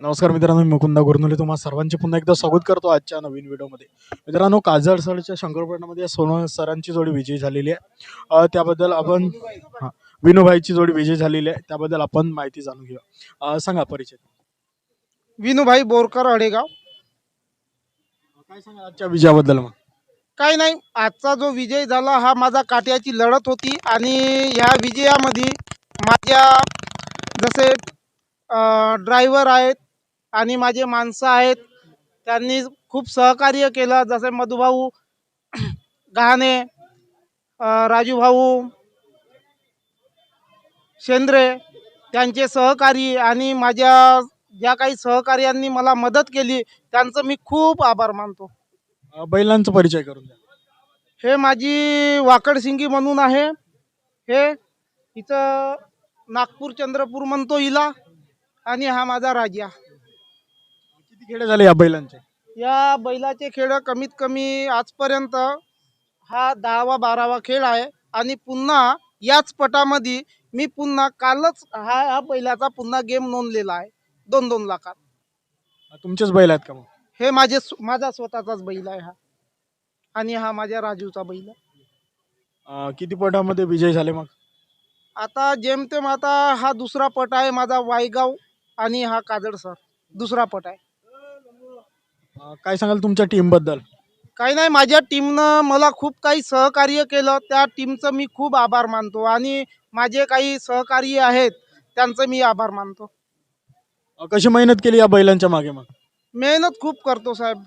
नमस्कार मित्रांनो मी मुकुंदा गुरनुले तुम्हाला सर्वांचे पुन्हा एकदा स्वागत करतो आजच्या नवीन व्हिडिओमध्ये. मित्रांनो काजळसरच्या शंकरपटणामध्ये सोनवणे सरांची जोडी विजयी झालेली आहे. त्याबद्दल आपण हां विनोभाईची जोडी विजयी झालेली आहे. त्याबद्दल आपण माहिती जाणून घेऊया. अ, सांगा परिचय. विनूभाई बोरकर अडेगाव काय सांगा आजच्या विजयाबद्दल मग? काही नाही आजचा जो विजय झाला हा माझा काट्याची लढत होती आणि ह्या विजयामध्ये माझ्या जसे ड्रायव्हर आहेत आणि माझे माणसं आहेत त्यांनी खूप सहकार्य केलं. जसे मधुभाऊ गहाणे राजूभाऊ शेंद्रे त्यांचे सहकारी आणि माझ्या ज्या काही सहकार्यांनी मला मदत केली त्यांचं मी खूप आभार मानतो. बैलांचा परिचय करून द्या. हे माझी वाकडसिंगी म्हणून आहे. हे इथं नागपूर चंद्रपूर म्हणतो हिला आणि हा माझा राजा. खेळ झाले या बैलांचे? या बैलाचे खेळ कमीत कमी आजपर्यंत हा दहावा बारावा खेळ आहे आणि पुन्हा याच पटामध्ये मी पुन्हा कालच हा हा बैलाचा पुन्हा गेम नोंदलेला आहे. दोन दोन लाखात. तुमचेच बैल आहेत का मग? हे माझे स्व- माझा स्वतःचाच बैल आहे हा. आणि हा माझ्या राजूचा बैल आहे. अ, किती पटामध्ये विजय झाले मग? आता जेमतेम आता हा दुसरा पट आहे माझा वायगाव आणि हा काजड सर. दुसरा पट आहे. काय सांगाल तुमच्या टीमबद्दल? काही नाही माझ्या टीमनं मला खूप काही सहकार्य केलं. त्या टीमचं मी खूप आभार मानतो आणि माझे काही सहकारी आहेत त्यांचं मी आभार मानतो. अ, कशी मेहनत केली या बैलांच्या मागे मग? मेहनत खूप करतो साहेब.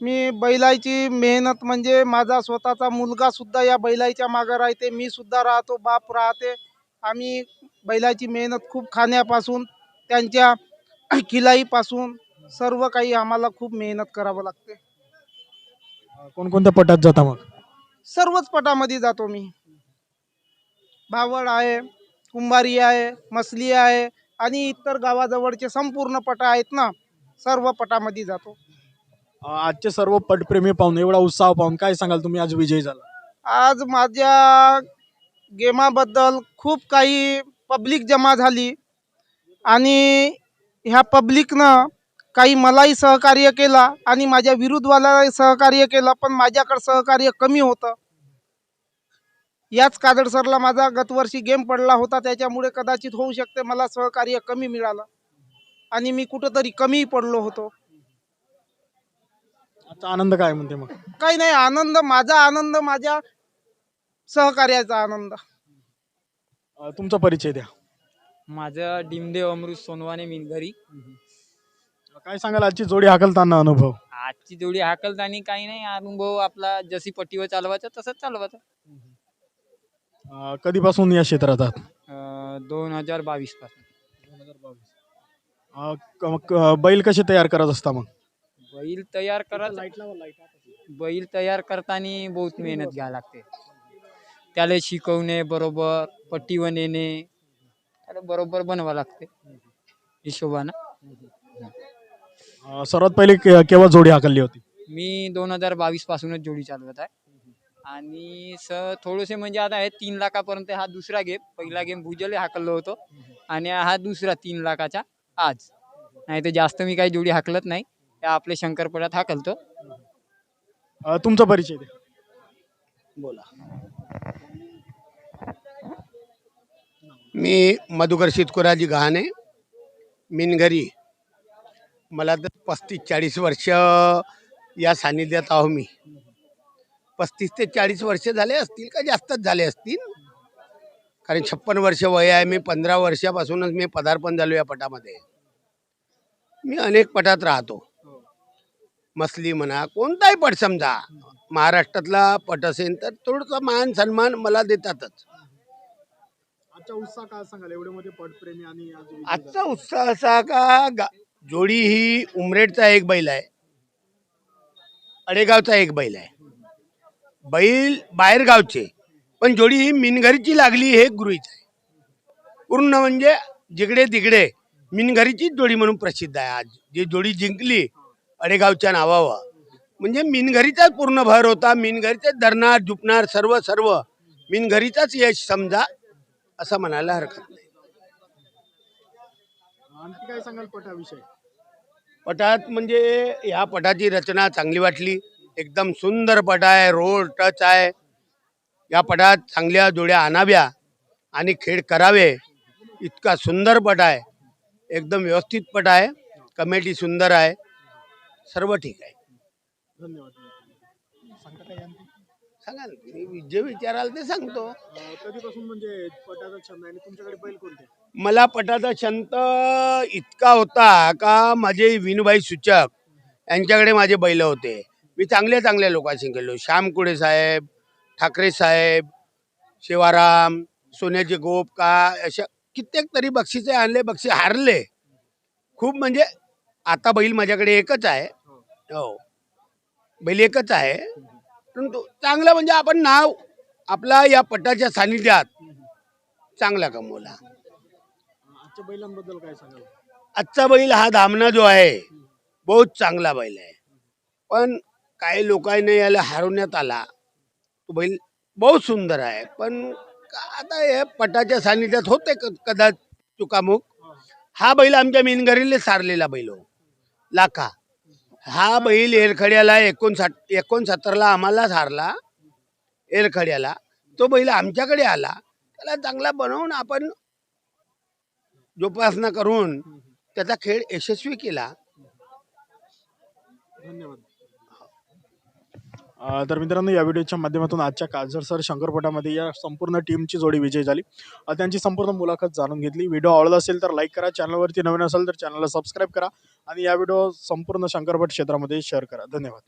मी बैलाची मेहनत म्हणजे माझा स्वतःचा मुलगा सुद्धा या बैलाच्या मागं राहते मी सुद्धा राहतो बाप राहते. आम्ही बैलाची मेहनत खूप खाण्यापासून त्यांच्या खिलाईपासून सर्व काही आम्हाला खूप मेहनत करावं लागते. कोणकोणत्या पटात जाता मग? सर्वच पटामध्ये जातो मी. भावड आहे कुंभारी आहे मसली आहे आणि इतर गावाजवळचे संपूर्ण पट आहेत ना सर्व पटामध्ये जातो. अ, आजचे सर्व पटप्रेमी पाहून एवढा उत्साह पाहून काय सांगाल तुम्ही? आज विजयी झाला. आज माझ्या गेमाबद्दल खूप काही पब्लिक जमा झाली आणि ह्या पब्लिकनं काही मलाही सहकार्य केला आणि माझ्या विरुद्धवालाही सहकार्य केलं पण माझ्याकडं सहकार्य कमी होतं. याच कादड सरला माझा गतवर्षी गेम पडला होता त्याच्यामुळे कदाचित होऊ शकते मला सहकार्य कमी मिळालं. आणि मी कुठंतरी कमी पडलो होतो. आनंद काय म्हणते मग? काही नाही आनंद माझा आनंद माझ्या सहकार्याचा आनंद. अ, तुमचा परिचय द्या. माझं डिमदेव अमृत सोनवाने मिनघरी काय सांगाल आजची जोडी हाकलताना अनुभव? आजची जोडी हाकलतानी काही नाही अनुभव आपला जशी पट्टीवर चालवायचा तसंच चालवायचा. अ, कधीपासून या क्षेत्रात आहात? दोन हजार बावीसपासून. अ, क- क- बैल कसे तयार करत असता मग? बैल तयार करत बैल तयार करताना बहुत मेहनत घ्यावी लागते. त्याला शिकवणे बरोबर पट्टीवर नेणे त्याला बरोबर बनवा लागते. हिशोबानं. अ, सर्वात पहिले के- केव्हा जोडी हाकलली होती? मी दोन हजार बावीस पासूनच जोडी चालवत आहे. आणि स थोडेसे म्हणजे आता हे तीन लाखापर्यंत हा दुसरा गेम पहिला गेम भुजले हाकललो होतो. आणि हा दुसरा तीन लाखाचा आज. नाही तर जास्त मी काही जोडी हाकलत नाही. त्या आपले शंकरपडात हाकलतो. अ, तुमचा परिचय द्या. मी मधुकर शितकुराजी गहाणे मिनघरी मला तर पस्तीस चाळीस वर्ष या सान्निध्यात आहो मी. पस्तीस ते चाळीस वर्ष झाले असतील का जास्तच झाले असतील? कारण छप्पन वर्ष वय आहे मी पंधरा वर्षापासूनच मी पदार्पण झालो या पटामध्ये. मी अनेक पटात राहतो. मसली म्हणा कोणताही पट समजा महाराष्ट्रातला पट असेल तर थोडंसं मान सन्मान मला देतातच. आजचा उत्साह उत्साह असा का जोडी ही उमरेडचा एक बैल आहे. अडेगावचा एक बैल आहे. बैल बाहेर गावचे पण जोडी ही मिनघरीची लागली हे गृहीत आहे. पूर्ण म्हणजे जिकडे तिकडे मिनघरीचीच जोडी म्हणून प्रसिद्ध आहे आज. जी जोडी जिंकली अडेगावच्या नावावर. म्हणजे मिनघरीचाच पूर्ण भर होता मिनघरीचाच धरणार झुपणार सर्व सर्व. मिनघरीचाच यश समजा असं म्हणायला हरकत नाही. आणखी काय सांगाल पटाविषयी? पटात म्हणजे ह्या पटाची रचना चांगली वाटली. एकदम सुंदर पट आहे रोड टच आहे. या पटात चांगल्या जोड्या आणाव्या आणि खेळ करावे. इतका सुंदर पट आहे. एकदम व्यवस्थित पट आहे. कमेटी सुंदर आहे. सर्व ठीक आहे. धन्यवाद? सांगा ना, तुम्ही जे विचाराल ते सांगतो. अं, कधीपासून म्हणजे पटाचा छंद आहे आणि तुमच्याकडे बैल कोणते मला पटाचा छंद इतका होता का माझे विनुभाई सूचक यांच्याकडे माझे बैल होते. मी चांगल्या चांगल्या लोकांशी गेलो श्याम कुडे साहेब ठाकरे साहेब शिवाराम सोन्याचे गोप का अशा कित्येक तरी बक्षिसे आणले बक्षीस हारले. खूप म्हणजे आता बैल माझ्याकडे एकच आहे. हो. बैल एकच आहे. परंतु चांगलं म्हणजे आपण नाव आपला या पटाच्या सानिध्यात चांगला कमवला. आजच्या बैलांबद्दल काय सांगाल? आजचा बैल हा धामणा जो आहे बहुत चांगला बैल आहे. पण काही लोकांनी याला हरवण्यात आला तो बैल बहुत सुंदर आहे. पण आता हे पटाच्या सानिध्यात होते कदाच चुकामुक. हा बैल आमच्या मिनगरीले सारलेला बैल हो. लाखा. हा बैल एरखड्याला एकोणसाठ एकोणसत्तरला आम्हाला हारला एरखड्याला तो बैल आमच्याकडे आला. त्याला चांगला बनवून आपण जोपासना करून त्याचा खेळ यशस्वी केला. धन्यवाद. तर मित्रांनो या व्हिडिओच्या माध्यमातून आजच्या काजर सर शंकरपटामध्ये या संपूर्ण टीमची जोडी विजय झाली. त्यांची संपूर्ण मुलाखत जाणून घेतली. व्हिडिओ आवडला असेल तर लाईक करा. चॅनलवरती नवीन असेल तर चॅनलला सबस्क्राईब करा. आणि या व्हिडिओ संपूर्ण शंकरपट क्षेत्रामध्ये शेअर करा. धन्यवाद.